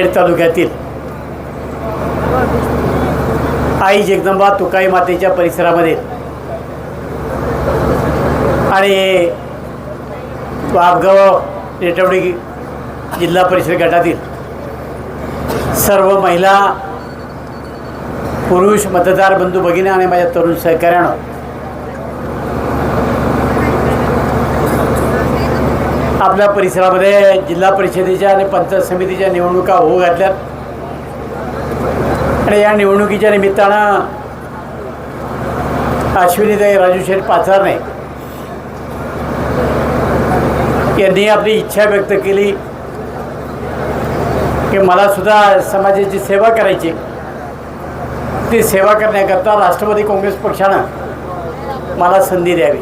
खेड तालुक्यातील. आई जगदंबा तुकाई मातेच्या परिसरामध्ये. आणि वाघगाव रेटवडी जिल्हा परिषद गटातील सर्व महिला पुरुष मतदार बंधू भगिनी आणि माझ्या तरुण सहकार्यानं आपल्या परिसरामध्ये जिल्हा परिषदेच्या आणि पंचायत समितीच्या निवडणुका होऊ घातल्यात. आणि या निवडणुकीच्या निमित्तानं अश्विनीताई राजू शेठ पाचारणे यांनी आपली इच्छा व्यक्त केली की मला सुद्धा समाजाची सेवा करायची ती सेवा करण्याकरता राष्ट्रवादी काँग्रेस पक्षानं मला संधी द्यावी.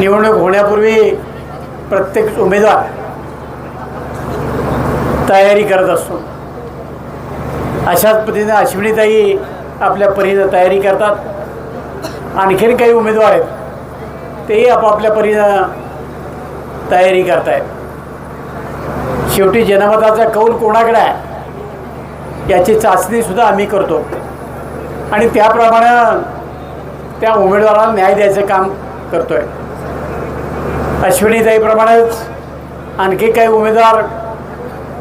निवडणूक होण्यापूर्वी प्रत्येक उमेदवार तयारी करत असतो. अशाच पद्धतीने अश्विनीताई आपल्या परीनं तयारी करतात. आणखीन काही उमेदवार आहेत तेही आपापल्या परीनं तयारी करत आहेत शेवटी जनमताचा कौल कोणाकडे आहे याची चाचणीसुद्धा आम्ही करतो. आणि त्याप्रमाणे त्या उमेदवाराला न्याय द्यायचं काम करतो आहे अश्विनीताईप्रमाणेच आणखी काही उमेदवार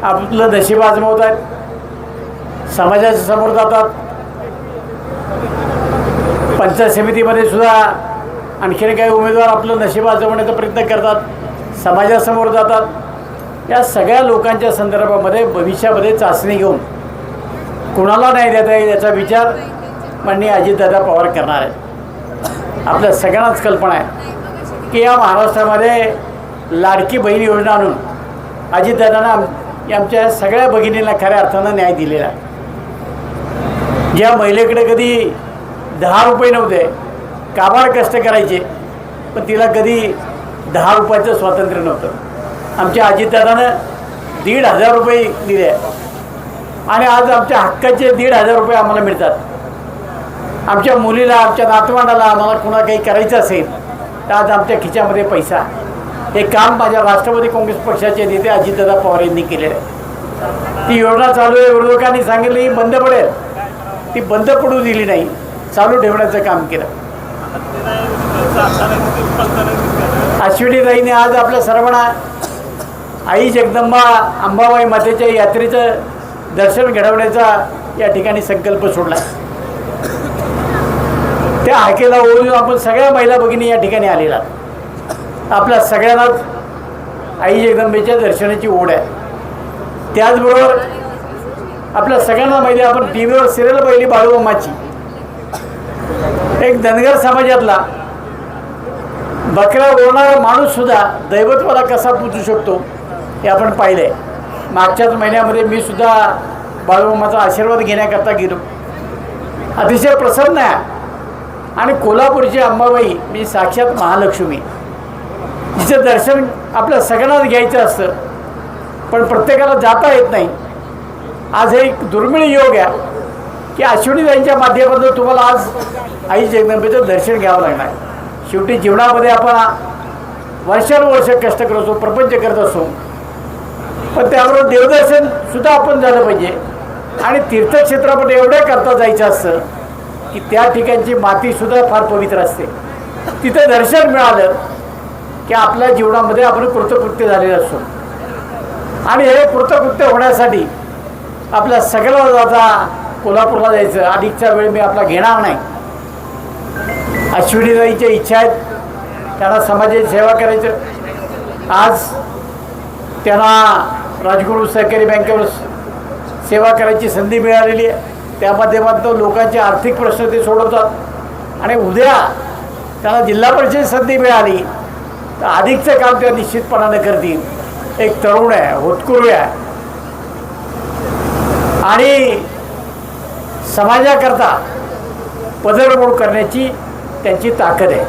आपलं नशीब आजमवत आहेत. समाजाच्या समोर जातात. पंचायत समितीमध्ये सुद्धा आणखीन काही उमेदवार आपलं नशीब आजमावण्याचा प्रयत्न करतात. समाजासमोर जातात. या सगळ्या लोकांच्या संदर्भामध्ये भविष्यामध्ये चाचणी घेऊन कुणाला नाही देता येईल याचा विचार माननीय अजितदादा पवार करणार आहेत. आपल्या सगळ्यांनाच कल्पना आहे. की या महाराष्ट्रामध्ये लाडकी बहीण योजना आणून अजितदादांना आम आमच्या सगळ्या भगिनींना खऱ्या अर्थानं न्याय दिलेला आहे. ज्या महिलेकडे कधी दहा रुपये नव्हते काबाड कष्ट करायचे पण तिला कधी दहा रुपयाचं स्वातंत्र्य नव्हतं. आमच्या अजितदादानं दीड हजार रुपये दिले. आणि आज आमच्या हक्काचे दीड हजार रुपये आम्हाला मिळतात. आमच्या मुलीला आमच्या नातवंडाला आम्हाला कुणा काही करायचं असेल तर आज आमच्या खिच्यामध्ये पैसा. हे काम माझ्या राष्ट्रवादी काँग्रेस पक्षाचे नेते अजितदादा पवार यांनी केलेलं आहे. ती योजना चालू आहे विरोधकांनी सांगितलं ही बंद पडेल. ती बंद पडू दिली नाही. चालू ठेवण्याचं काम केलं. अश्विनीताईने आज आपल्या सर्वांना आई जगदंबा अंबाबाई मातेच्या यात्रेचं दर्शन घडवण्याचा या ठिकाणी संकल्प सोडला. त्या हाकेला ओळून आपण सगळ्या महिला भगिनी या ठिकाणी आलेला. आपल्या सगळ्यांनाच आई जगदंबेच्या दर्शनाची ओढ आहे. त्याचबरोबर आपल्या सगळ्यांना माहिती आपण टी व्हीवर सिरियल पाहिली बाळूमाची एक धनगर समाजातला बकऱ्या ओढणारा माणूससुद्धा दैवत्वाला कसा पुजू शकतो हे आपण पाहिलं आहे मागच्याच महिन्यामध्ये मी सुद्धा बाळूमाचा आशीर्वाद घेण्याकरता गेलो. अतिशय प्रसन्न आहे. आणि कोल्हापूरची अंबाबाई मी साक्षात महालक्ष्मी. जिचं दर्शन आपल्या सगळ्यांनाच घ्यायचं असतं पण प्रत्येकाला जाता येत नाही. आज हे एक दुर्मिळ योग आहे की अश्विनीताईंच्या माध्यमातून तुम्हाला आज आई जगदंबेचं दर्शन घ्यावं लागणार. शेवटी जीवनामध्ये आपण वर्षानुवर्ष कष्ट करत असतो प्रपंच करत असतो पण त्याबरोबर देवदर्शन सुद्धा आपण झालं पाहिजे. आणि तीर्थक्षेत्रामध्ये एवढं करता जायचं असतं की त्या ठिकाणची मातीसुद्धा फार पवित्र असते. तिथं दर्शन मिळालं की आपल्या जीवनामध्ये आपण कृतकृत्य झालेलं असतो. आणि हे कृतकृत्य होण्यासाठी आपल्या सगळ्याला जाता कोल्हापूरला जायचं. अधिकचा वेळ मी आपला घेणार नाही. अश्विनीताईच्या इच्छा आहेत. त्यांना समाजाची सेवा करायचं. आज त्यांना राजगुरू सहकारी बँकेवर सेवा करायची संधी मिळालेली आहे. त्या माध्यमातून लोकांचे आर्थिक प्रश्न ते सोडवतात. आणि उद्या त्यांना जिल्हा परिषद संधी मिळाली तर अधिकचं काम त्या निश्चितपणानं करतील. एक तरुण आहे होतकुरू आहे. आणि समाजाकरता पदरमोड करण्याची त्यांची ताकद आहे.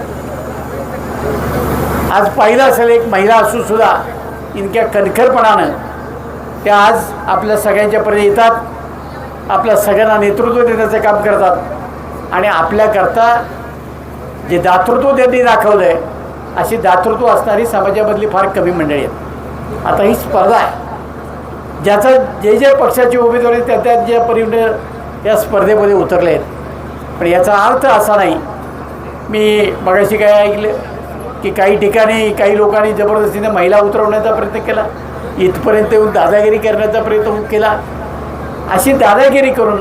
आज पाहिलं असेल एक महिला असूनसुद्धा इतक्या कणखरपणानं त्या आज आपल्या सगळ्यांच्यापर्यंत येतात. आपल्या सगळ्यांना नेतृत्व देण्याचं काम करतात. आणि आपल्याकरता जे दातृत्व त्यांनी दाखवलं आहे अशी दातृत्व असणारी समाजामधली फार कमी मंडळी आहेत. आता ही स्पर्धा आहे. ज्याचा जे जे पक्षाचे आहेत त्या त्या ज्या परीने या स्पर्धेमध्ये उतरले आहेत. पण याचा अर्थ असा नाही. मी मगाशी काय ऐकलं की काही ठिकाणी काही लोकांनी जबरदस्तीने महिला उतरवण्याचा प्रयत्न केला इथपर्यंत येऊन दादागिरी करण्याचा प्रयत्न केला अशी दादागिरी करून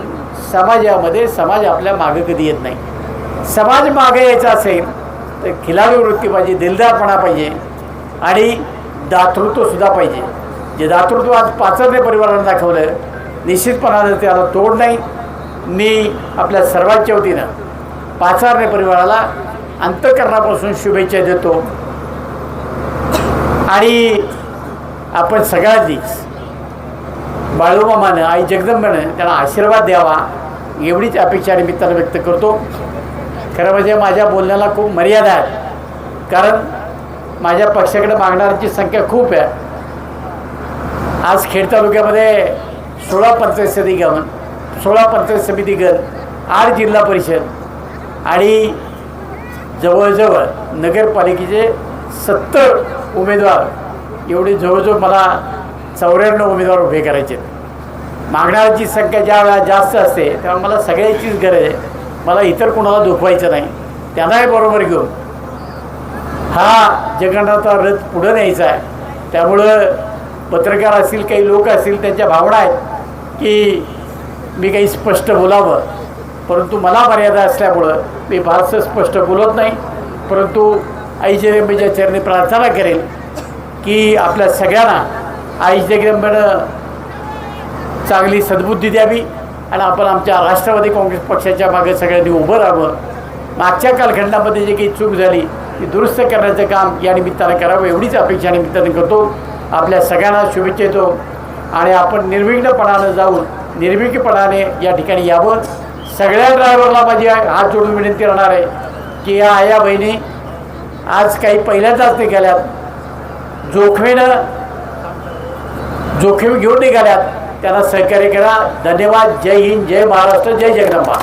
समाजामध्ये समाज आपल्या मागं कधी येत नाही. समाज मागे यायचा असेल तर खिलाडी वृत्ती पाहिजे दिलदारपणा पाहिजे आणि दातृत्वसुद्धा पाहिजे. जे दातृत्व आज पाचरने परिवारानं दाखवलं निश्चितपणानं त्याला तोड नाही. मी आपल्या सर्वांच्या वतीनं पाचारणे परिवाराला अंतकरणापासून शुभेच्छा देतो. आणि आपण सगळ्यांनीच बाळूमामानं आई जगदंबानं त्यांना आशीर्वाद द्यावा एवढीच अपेक्षा निमित्तानं व्यक्त करतो. खरं म्हणजे माझ्या बोलण्याला खूप मर्यादा आहे. कारण माझ्या पक्षाकडे मागणाऱ्यांची संख्या खूप आहे. आज खेड तालुक्यामध्ये सोळा पंचायत समिती गण सोळा पंचायत समिती गण आठ जिल्हा परिषद आणि जवळजवळ नगरपालिकेचे सत्तर उमेदवार एवढे जवळजवळ मला चौऱ्याण्णव उमेदवार उभे करायचे. आहेत. मागणाऱ्यांची संख्या ज्या वेळा जास्त असते तेव्हा मला सगळ्याचीच गरज आहे. मला इतर कोणाला दुखवायचं नाही. त्यांनाही बरोबर घेऊन. हा जगन्नाथचा रथ पुढं न्यायचा आहे. त्यामुळं पत्रकार असतील काही लोक असतील त्यांच्या भावना आहेत की मी काही स्पष्ट बोलावं. परंतु मला मर्यादा असल्यामुळं मी फारसं स्पष्ट बोलत नाही. परंतु आईचे रेमेच्या चरणी प्रार्थना करेल की आपल्या सगळ्यांना आई जगदंबेनं चांगली सद्बुद्धी द्यावी आणि आपण आमच्या राष्ट्रवादी काँग्रेस पक्षाच्या मागे सगळ्यांनी उभं राहावं. मागच्या कालखंडामध्ये जे काही चूक झाली ती दुरुस्त करण्याचं काम या निमित्तानं करावं एवढीच अपेक्षा निमित्तानं करतो. आपल्या सगळ्यांना शुभेच्छा येतो आणि आपण निर्विघ्नपणानं जाऊन निर्विघ्नपणाने या ठिकाणी यावं. सगळ्या ड्रायव्हरला माझी हात जोडून विनंती राहणार आहे की या आया बहिणी आज काही पहिल्यांदाच निघाल्यात. जोखमीनं जोखीम घेऊन निघाल्यात. त्यांना सहकार्य करा. धन्यवाद. जय हिंद. जय महाराष्ट्र. जय जगदंबा.